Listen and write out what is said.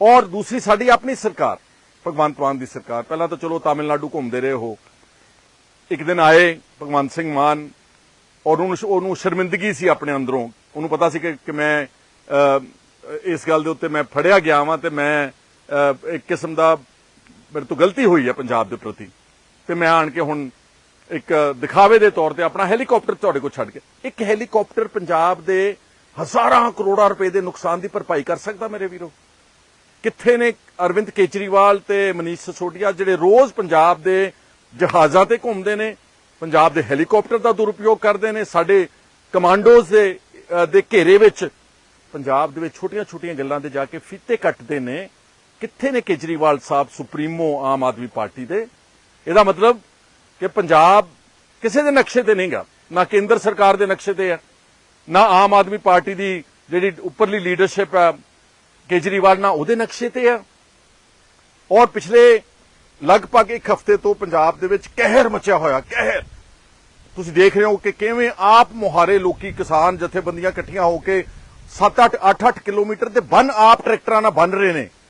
ਔਰ ਦੂਸਰੀ ਸਾਡੀ ਆਪਣੀ ਸਰਕਾਰ, ਭਗਵੰਤ ਮਾਨ ਦੀ ਸਰਕਾਰ। ਪਹਿਲਾਂ ਤਾਂ ਚਲੋ ਤਾਮਿਲਨਾਡੂ ਘੁੰਮਦੇ ਰਹੇ ਹੋ ਇੱਕ ਦਿਨ ਆਏ ਭਗਵੰਤ ਸਿੰਘ ਮਾਨ ਔਰ ਉਹਨੂੰ ਉਹਨੂੰ ਸ਼ਰਮਿੰਦਗੀ ਸੀ ਆਪਣੇ ਅੰਦਰੋਂ। ਉਹਨੂੰ ਪਤਾ ਸੀ ਕਿ ਮੈਂ ਇਸ ਗੱਲ ਦੇ ਉੱਤੇ ਮੈਂ ਫੜਿਆ ਗਿਆ ਵਾਂ ਤੇ ਮੈਂ ਇੱਕ ਕਿਸਮ ਦਾ ਮੇਰੇ ਤੋਂ ਗਲਤੀ ਹੋਈ ਹੈ ਪੰਜਾਬ ਦੇ ਪ੍ਰਤੀ। ਤੇ ਮੈਂ ਆਣ ਕੇ ਹੁਣ ਇੱਕ ਦਿਖਾਵੇ ਦੇ ਤੌਰ ਤੇ ਆਪਣਾ ਹੈਲੀਕਾਪਟਰ ਤੁਹਾਡੇ ਕੋਲ ਛੱਡ ਕੇ, ਇੱਕ ਹੈਲੀਕਾਪਟਰ ਪੰਜਾਬ ਦੇ ਹਜ਼ਾਰਾਂ ਕਰੋੜਾਂ ਰੁਪਏ ਦੇ ਨੁਕਸਾਨ ਦੀ ਭਰਪਾਈ ਕਰ ਸਕਦਾ ਮੇਰੇ ਵੀਰੋ? ਕਿੱਥੇ ਨੇ ਅਰਵਿੰਦ ਕੇਜਰੀਵਾਲ ਤੇ ਮਨੀਸ਼ ਸਸੋਡੀਆ ਜਿਹੜੇ ਰੋਜ਼ ਪੰਜਾਬ ਦੇ ਜਹਾਜ਼ਾਂ ਤੇ ਘੁੰਮਦੇ ਨੇ, ਪੰਜਾਬ ਦੇ ਹੈਲੀਕਾਪਟਰ ਦਾ ਦੁਰਉਪਯੋਗ ਕਰਦੇ ਨੇ, ਸਾਡੇ ਕਮਾਂਡੋਜ਼ ਦੇ ਦੇ ਘੇਰੇ ਵਿੱਚ ਪੰਜਾਬ ਦੇ ਵਿੱਚ ਛੋਟੀਆਂ-ਛੋਟੀਆਂ ਗੱਲਾਂ ਤੇ ਜਾ ਕੇ ਫੀਤੇ ਕੱਟਦੇ ਨੇ, ਕਿੱਥੇ ਨੇ ਕੇਜਰੀਵਾਲ ਸਾਹਿਬ ਸੁਪਰੀਮੋ ਆਮ ਆਦਮੀ ਪਾਰਟੀ ਦੇ? ਇਹਦਾ ਮਤਲਬ ਕਿ ਪੰਜਾਬ ਕਿਸੇ ਦੇ ਨਕਸ਼ੇ ਤੇ ਨਹੀਂਗਾ, ਨਾ ਕੇਂਦਰ ਸਰਕਾਰ ਦੇ ਨਕਸ਼ੇ ਤੇ ਹੈ, ਨਾ ਆਮ ਆਦਮੀ ਪਾਰਟੀ ਦੀ ਜਿਹੜੀ ਉੱਪਰਲੀ ਲੀਡਰਸ਼ਿਪ ਹੈ ਕੇਜਰੀਵਾਲ ਨਾਲ ਉਹਦੇ ਨਕਸ਼ੇ ਤੇ ਆ। ਔਰ ਪਿਛਲੇ ਲਗਭਗ ਇੱਕ ਹਫ਼ਤੇ ਤੋਂ ਪੰਜਾਬ ਦੇ ਵਿੱਚ ਕਹਿਰ ਮਚਿਆ ਹੋਇਆ, ਕਹਿਰ। ਤੁਸੀਂ ਦੇਖ ਰਹੇ ਹੋ ਕਿ ਕਿਵੇਂ ਆਪ ਮੁਹਾਰੇ ਲੋਕੀ ਕਿਸਾਨ ਜਥੇਬੰਦੀਆਂ ਇਕੱਠੀਆਂ ਹੋ ਕੇ 7-8 8-8 ਕਿਲੋਮੀਟਰ ਦੇ ਬੰਨ ਆਪ ਟਰੈਕਟਰਾਂ ਨਾਲ ਬੰਨ ਰਹੇ ਨੇ।